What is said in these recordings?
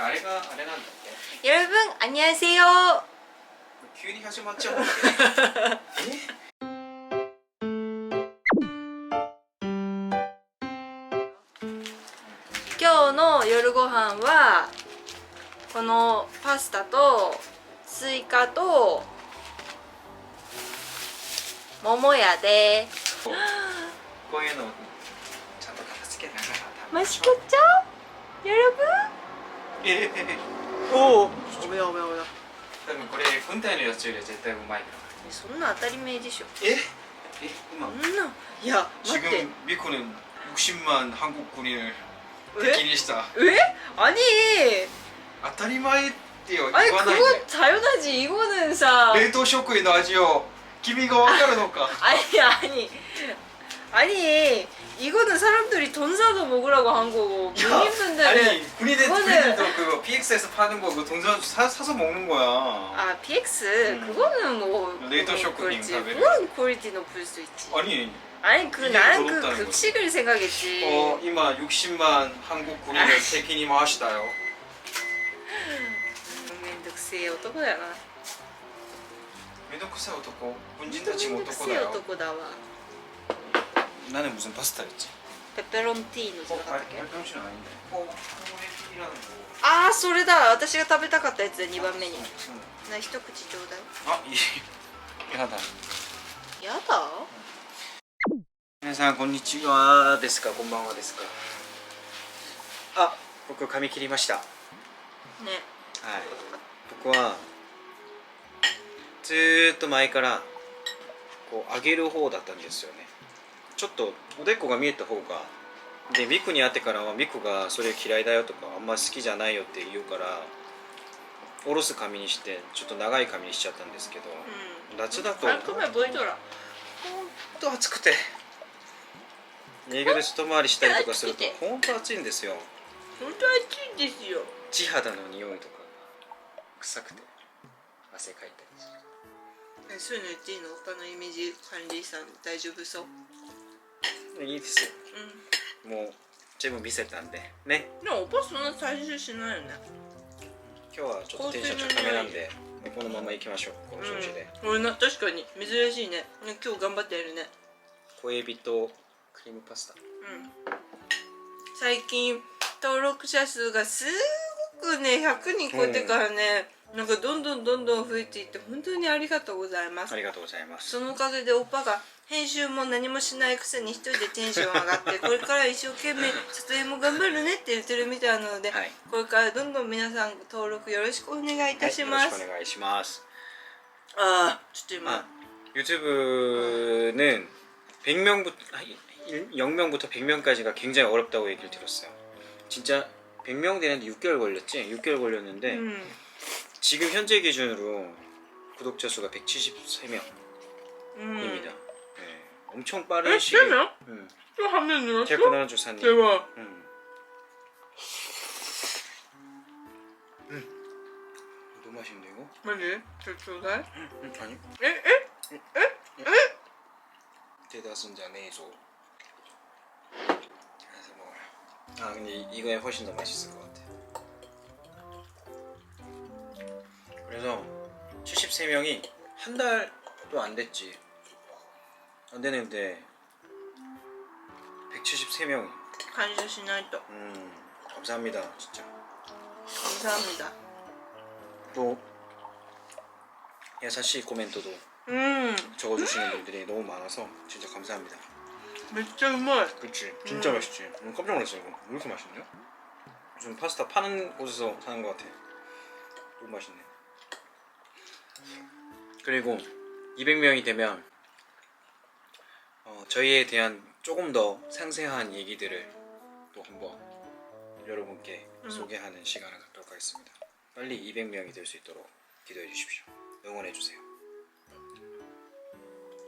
じゃああれがあれなんだっけ 여러분 안녕하세요. 急に始まっちゃうんだけどえ今日の夜ご飯はこのパスタとスイカと桃やで こういうのちゃんと片付けながら食べまし 맛있겠 ょう 죠 여러분? ええおおおめおめおめ多分これ軍隊のやつよりは絶対うまいからそんな当たり前でしょええ今そんないや待って 지금 미코는 60만 한국 군인을敵にした왜? 아니 当たり前ってよ言 아니 わないで 그건 자연하지 이거는 사 冷凍食品の味を君が分かるのか 아니 아니 아니 이거는 사람들이 돈 사서 먹으라고 한 거고 군인분들은 아니 군인들 그거는- 군인들도 그거 PX에서 파는 거그 동전 사, 사서 먹는 거야. 아 PX 음. 그거는 뭐 레이더 그건 쇼크님 그렇지. 가베르. 그건 퀄리티 높을 수 있지 아니 아니 그 이게 나는 그 더럽다는 급식을 생각했지 어 이마 60만 한국 군인을 책임이 마시다요. 국민득세 어떡하야 미도쿠세 어떻고 군진도 지금 어떻고 나요? 어떡고 나와 나는 무슨 파스타였지? 페페론티노じゃなかったっけ 발병신 아닌데 어 한국이라는 거 ああそれだ私が食べたかったやつだ2番目に 응. な一口ちょうだい 아 이, 야다 やだ皆さんこんにちはですかこんばんはですかあ僕髪切りましたはいね僕はずーっと前からこう上げる方だったんですよね ちょっとおでこが見えた方がでミクに会ってからはミクがそれ嫌いだよとかあんま好きじゃないよって言うから下ろす髪にしてちょっと長い髪にしちゃったんですけどうん。夏だと本当暑くて営業で外回りしたりとかすると 本当暑いんですよ。本当暑いですよ。地肌の匂いとか臭くて汗かいたりする。えそういうの言っていいの？他のイメージ管理さん大丈夫そう？いいですよ。うもう全部見せたんで。ね。んでもおそんな最終しないよね。今日はちょっとテンション高めなんでこのまま行きましょう。この調子で、うん、確かに。珍しいね。ね今日頑張ってやるね。小エビとクリームパスタ。うん。最近登録者数がすごくね100人超えてからね、なんかどんどんどんどん増えていって本当にありがとうございます。ありがとうございます。そのおかげでおっぱが編集も何もしないくせに一人でテンション上がって これから一生懸命撮影も頑張るねって言ってるみたいなので、はい、これからどんどん皆さん登録よろしくお願いいたします、はい、お願いします。ああちょっと今。유튜브는 음. 100명부터 0명부터 100명까지가 굉장히 어렵다고 얘기를 들었어 요. 진짜 100명 되는데 6개월 걸렸지 ?6 개월 걸렸는데 음. 지금 현재 기준으로 구독자 수가 173명입니다. 음. 네, 엄청 빠른 시기. 면 음. 네. 또 하면 늘었어? 대구나 조사님. 대박. 음. 음. 너무 맛있는데 이거? 뭐지? 저조살? 음, 아니. 에? 에? 대다순 자네이소. 아 근데 이- 이거야 훨씬 더 맛있을 것 같아. 그래서 73명이 한 달도 안 됐지. 안 되는데 173명이. 간주 시나이토. 음 감사합니다 진짜. 감사합니다. 또 야사시 코멘트도 음 적어주시는 분들이 너무 많아서 진짜 감사합니다. 맥주 음물. 그치 진짜 음. 맛있지. 오늘 깜짝 놀랐어 이거. 왜 이렇게 맛있냐? 요즘 파스타 파는 곳에서 사는 것 같아. 너무 맛있네. 그리고 200명이 되면 어, 저희에 대한 조금 더 상세한 얘기들을 또 한번 여러분께 음. 소개하는 시간을 갖도록 하겠습니다 빨리 200명이 될 수 있도록 기도해 주십시오 응원해 주세요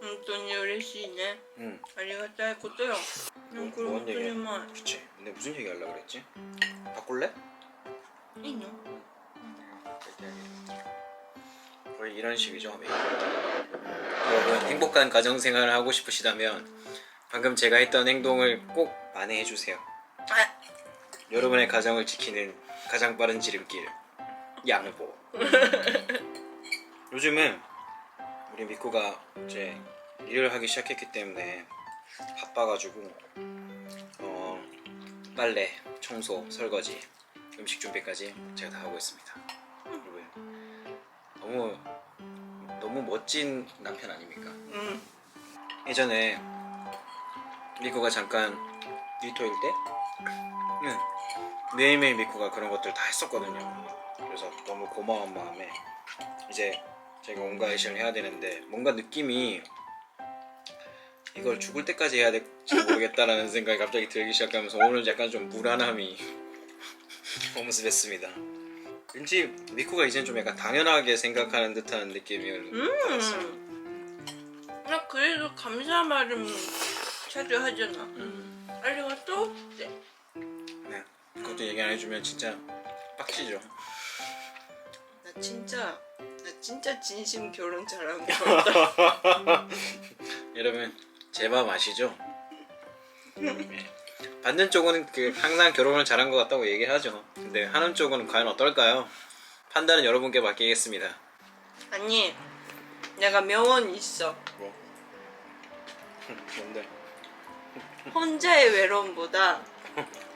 本当に嬉しいね 응 ありがたいことよなんかこれ本当にうま 그치 근데 무슨 얘기 하려고 그랬지? 바꿀래? いいいの 거의 이런 식이죠. 여러분 행복한 가정 생활을 하고 싶으시다면 방금 제가 했던 행동을 꼭 만회해 주세요. あ 여러분의 가정을 지키는 가장 빠른 지름길 양보. 요즘은 우리 미쿠가 이제 일을 하기 시작했기 때문에 바빠가지고 어, 빨래, 청소, 설거지, 음식 준비까지 제가 다 하고 있습니다. 너무 너무 멋진 남편 아닙니까? 음. 예전에 미쿠가 잠깐 일토일 때 응, 매일매일 미쿠가 그런 것들 다 했었거든요. 그래서 너무 고마운 마음에 이제 제가 온갖 일을 해야 되는데 뭔가 느낌이 이걸 죽을 때까지 해야 될지 모르겠다라는 생각이 갑자기 들기 시작하면서 오늘 약간 좀 불안함이 엄습했습니다. 왠지 미쿠가 이젠 좀 약간 당연하게 생각하는 듯한 느낌을 받았어요. 음. 나 그래도 감사 말은 자주 하잖아. 음. 아리가또? 네. 네, 그것도 얘기 안 해주면 진짜 빡치죠. 나 진짜 나 진짜 진심 결혼 잘한 거 같다. 여러분 제 마음 아시죠? 네. 받는 쪽은 그 항상 결혼을 잘한 것 같다고 얘기하죠. 근데 하는 쪽은 과연 어떨까요? 판단은 여러분께 맡기겠습니다. 아니 내가 명언 있어. 뭐? 뭔데? 혼자의 외로움보다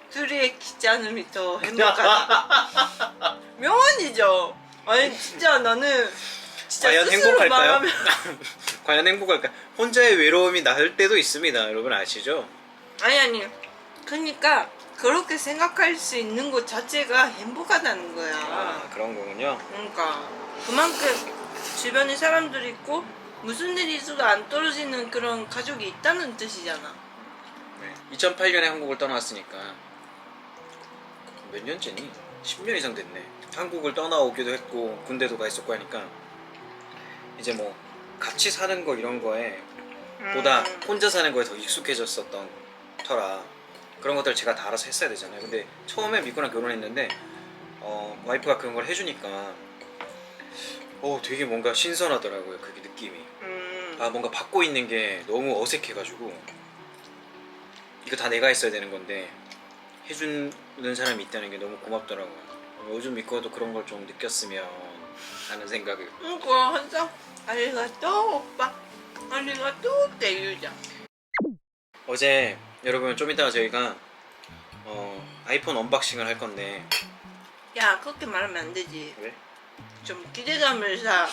둘이의 귀찮음이 더 행복하다. 명언이죠. 아니 진짜 나는 진짜 과연 스스로 행복할까요? 말하면 과연 행복할까? 혼자의 외로움이 나을 때도 있습니다. 여러분 아시죠? 아니 아니 그러니까 그렇게 생각할 수 있는 것 자체가 행복하다는 거야. 아 그런 거군요. 그러니까 그만큼 주변에 사람들이 있고 무슨 일이 있어도 안 떨어지는 그런 가족이 있다는 뜻이잖아. 네. 2008년에 한국을 떠나왔으니까 몇 년째니? 10년 이상 됐네. 한국을 떠나오기도 했고 군대도 가 있었고 하니까 이제 뭐 같이 사는 거 이런 거에 보다 음. 혼자 사는 거에 더 익숙해졌었던 터라 그런 것들 제가 다 알아서 했어야 되잖아요. 근데 처음에 믿고나 결혼했는데 어, 와이프가 그런 걸 해주니까 어, 되게 뭔가 신선하더라고요. 그게 느낌이. 음. 아 뭔가 받고 있는 게 너무 어색해가지고 이거 다 내가 했어야 되는 건데 해주는 사람이 있다는 게 너무 고맙더라고요. 요즘 믿고도 그런 걸 좀 느꼈으면 하는 생각을. 응, 고마웠어. 아리가또 오빠. 아리가또 대유자. 어제 여러분 좀 이따가 저희가 어, 아이폰 언박싱을 할 건데 야 그렇게 말하면 안 되지 왜? 좀 기대감을 사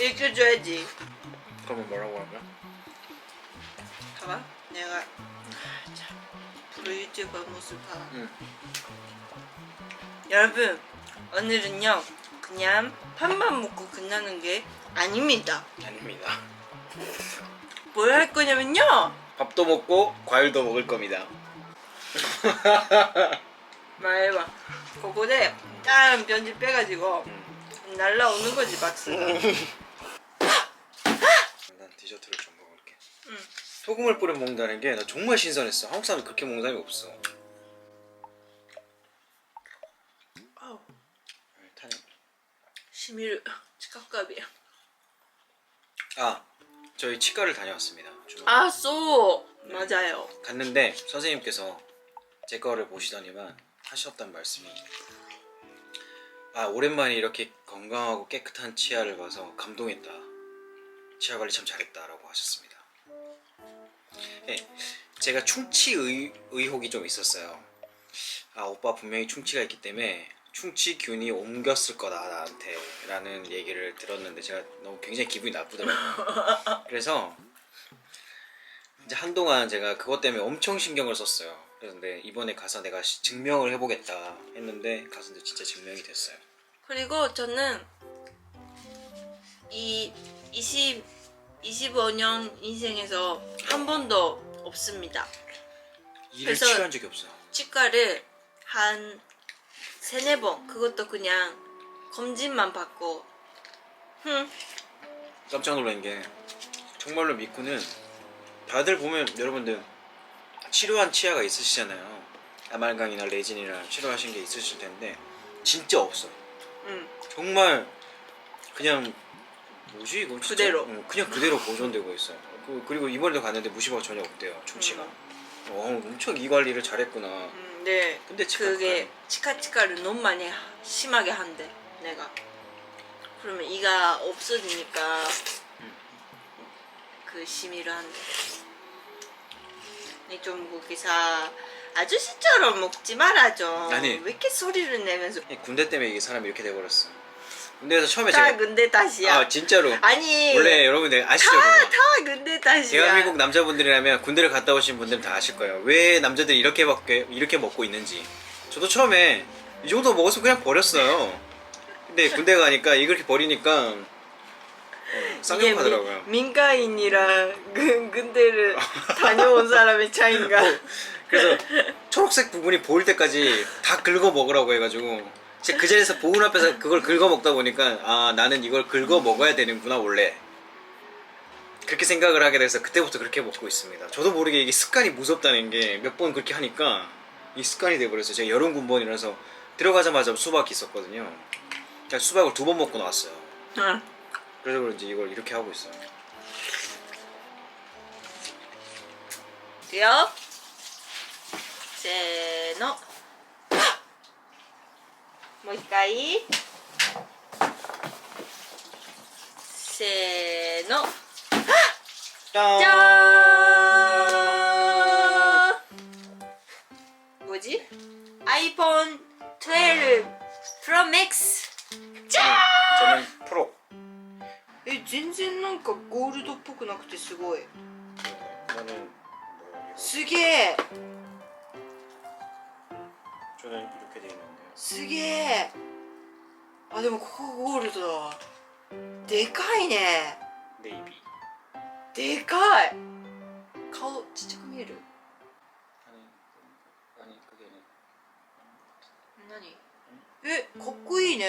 일으켜줘야지 그러면 뭐라고 하냐? 봐봐 내가 아, 참 프로 유튜버 모습 봐 응. 여러분 오늘은요 그냥 밥만 먹고 끝나는 게 아닙니다 아닙니다. 뭘 할 거냐면요 밥도 먹고 과일도 먹을 겁니다. 빼가지고 음. 날라오는 거지 박스가 난 디저트를 좀 먹을게. 응. 소금을 뿌려 먹는다는 게 나 정말 신선했어. 한국 사람 그렇게 먹는 사람이 없어. 아우 치카값이야 아 저희 치과를 다녀왔습니다. 주말. 아쏘 맞아요 갔는데 선생님께서 제 거를 보시더니만 하셨던 말씀이 아 오랜만에 이렇게 건강하고 깨끗한 치아를 봐서 감동했다. 치아 관리 참 잘했다라고 하셨습니다. 예, 제가 충치 의, 의혹이 좀 있었어요. 아 오빠 분명히 충치가 있기 때문에 충치균이 옮겼을 거다 나한테 라는 얘기를 들었는데 제가 너무 굉장히 기분이 나쁘더라고요. 그래서 이제 한동안 제가 그것 때문에 엄청 신경을 썼어요. 그런데 이번에 가서 내가 시- 증명을 해보겠다 했는데 가서 이제 진짜 증명이 됐어요. 그리고 저는 이 20, 25년 인생에서 한 번도 없습니다. 일을 그래서- 치료한 적이 없어요. 치과를 한 세네 번 그것도 그냥 검진만 받고 흠 깜짝 놀란 게 정말로 미쿠는 다들 보면 여러분들 치료한 치아가 있으시잖아요. 아말강이나 레진이나 치료하신 게 있으실 텐데 진짜 없어요. 음. 정말 그냥 뭐지 이거 진짜? 그대로. 응, 그냥 그대로 보존되고 있어요. 그, 그리고 이번에도 갔는데 무시가 전혀 없대요 충치가. 음. 어, 엄청 이 관리를 잘했구나. 음, 근데 근데 그게 치카치카를 너무 많이 심하게 한대 내가. 그러면 이가 없어지니까 그 심의를 한대. 근데 좀 거기서 아저씨처럼 먹지 말아 좀 아니. 왜 이렇게 소리를 내면서. 이 군대 때문에 이게 사람이 이렇게 돼버렸어. 군대에서 처음에 다 제가 근데 다시야 아 진짜로 아니 원래 여러분 들 아시죠? 그거? 다, 다 근데 다시야 대한민국 남자분들이라면 군대를 갔다 오신 분들은 다 아실 거예요. 왜 남자들이 이렇게 먹게 이렇게 먹고 있는지. 저도 처음에 이 정도 먹었으면 그냥 버렸어요. 근데 군대 가니까 이렇게 버리니까 어, 쌍욕하더라고요. 민- 민가인이랑 근- 군대를 다녀온 사람의 차이인가 그래서 초록색 부분이 보일 때까지 다 긁어 먹으라고 해가지고 제가 그 자리에서 보은 앞에서 그걸 긁어 먹다 보니까 아 나는 이걸 긁어 먹어야 되는구나 원래 그렇게 생각을 하게 돼서 그때부터 그렇게 먹고 있습니다. 저도 모르게 이게 습관이 무섭다는 게 몇 번 그렇게 하니까 이 습관이 돼버렸어요. 제가 여름 군번이라서 들어가자마자 수박이 있었거든요. 제가 수박을 두 번 먹고 나왔어요. 응. 그래서 그런지 이걸 이렇게 하고 있어요. 돼요? せーのもう一回せーの 짠! じゃーん뭐지? 아이폰 12 Pro Max 저는 프로. え全然なんかゴールドっぽくなくてすごい 저는 뭐すげえ 저는 이렇게 돼 있는데요. すげえ。あでもここゴールド。だでかいね。ネイビー。でかい。顔ちっちゃく見える？何？えかっこいいね。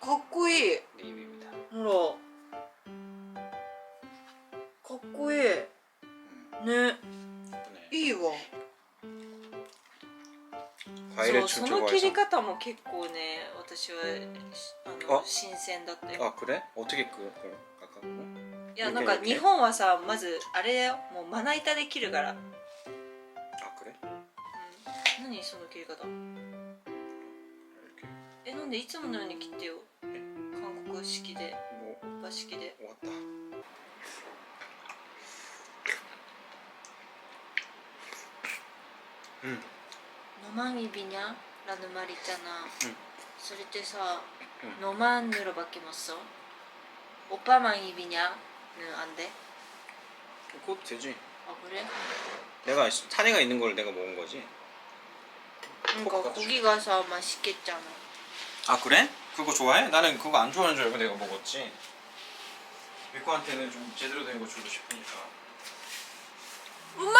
かっこいい。ほら。かっこいい。ね。いいわ。과일을 そうそ 줄 の切り 좋아해서. 方も結構ね私はあのあ新鮮だったよ 아 그래? 어떻게 그 그걸 아까 그거? いやなんか日本はさまずあれだよもうまな板で切るから、うん、 아 그래? 何その切り方 이렇게 えなんでいつものように切ってよ韓国式で 뭐 オッパ式で 왔다. 음, 너 만 입이냐? 라는 말 있잖아. 응. それってさ、 응. 너만 늘어밖에 못 써? 오빠만 입이냐?는 안 돼? 그것도 되지. 아 그래? 내가 탄해가 있는 걸 내가 먹은 거지. 그러니까 고기가 사 맛있겠잖아. 아 그래? 그거 좋아해? 나는 그거 안 좋아하는 줄 알고 내가 먹었지. 미코한테는 좀 제대로 된 거 주고 싶으니까. 엄마!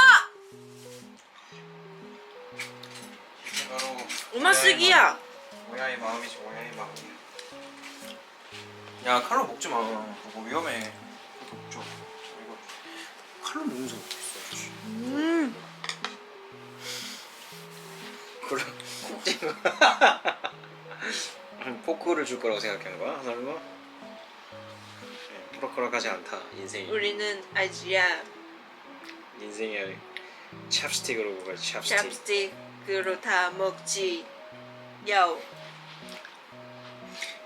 바로 엄마 쓰기야. 오야의 마음이지 오야의 마음이야. 야 칼로 먹지 마. 그거 위험해. 먹죠. 이거 칼로 먹는 사람 있어. 음. 그래 콕진 거. 포크를 줄 거라고 생각하는 거야? 설마? 네, 그럭그럭하지 않다 인생이. 우리는 아지야 인생이 찹스틱으로 먹어야지 찹스틱. 찹스틱 으로 다 먹지. 요.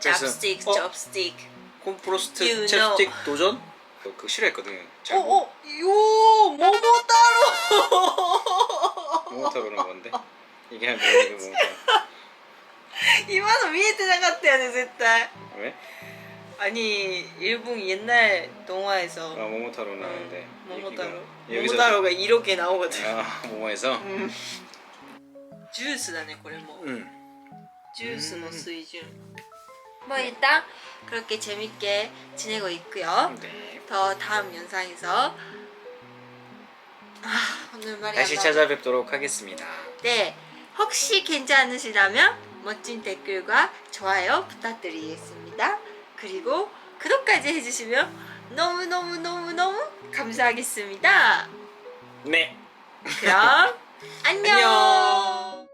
그래서- 찹스틱, 어? 찹스틱. 콤프로스트 You know. 찹스틱 도전? 어, 그거 싫어했거든. 잘 어, 어, 요, 모모타로. 모모타 그런 건데. 이게 한 뭐야 모모타. 今の見えてなかったよね絶対 왜? 아니 일본 옛날 동화에서 아 모모타로 나왔는데. 응, 모모타로 여기서- 모모타로가 이렇게 나오거든 아 모모에서. 음. 주스 だねこれも 응. 주스 の水準 뭐 일단 그렇게 재밌게 지내고 있고요 네. 더 다음 영상에서 아 오늘 말이 안 다시 나와. 찾아뵙도록 하겠습니다. 네, 혹시 괜찮으시다면 멋진 댓글과 좋아요 부탁드리겠습니다. 그리고 구독까지 해주시면 너무너무너무너무 감사하겠습니다. 네. 그럼 안녕. 안녕.